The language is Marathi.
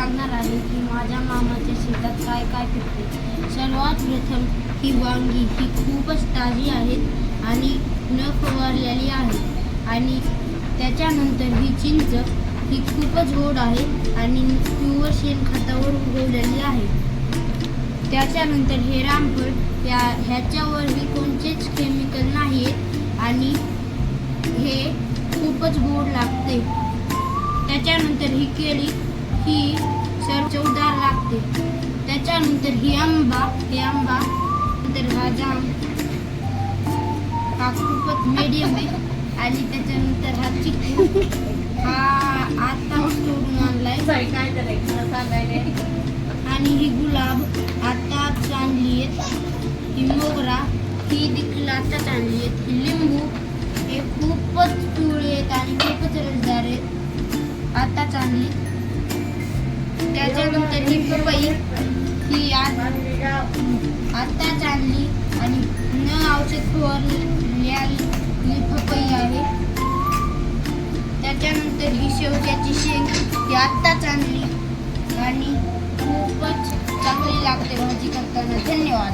सांगणार आहे की माझ्या मामाच्या शेतात काय काय पिकते. सर्वात प्रथम ही वांगी ही खूपच ताजी आहेत आणि न फवारलेली आहे. आणि त्याच्यानंतर ही चिंच ही खूपच गोड आहे आणि प्युअर शेणखतावर उगवलेली आहे. त्याच्यानंतर हे रामफळ या ह्याच्यावरही कोणतेच केमिकल नाही आहेत आणि हे खूपच गोड लागते. त्याच्यानंतर ही केळी त्याच्यानंतर ही आंबा हे आंबा नंतर हा जाम हा खूपच मीडियम आहे. आणि त्याच्यानंतर हा चिकू. हा आता तोडून आणलाय. काय करायचं सांगायला आणि ही गुलाब आता आणली आहेत. ही मोगरा ही देखील आताच आणली आहेत. ही लिंबू. हे खूपच पिवळे आहेत आणि खूपच रसदार आहेत. आताच आणली त्याच्यानंतर ही पपई. आत्ताच आणली आणि न औषध फवारली पपई आहे. त्याच्यानंतर ही शेवग्याची शेंग ही आत्ताच आणली आणि खूपच चांगली लागते भाजी करताना. धन्यवाद.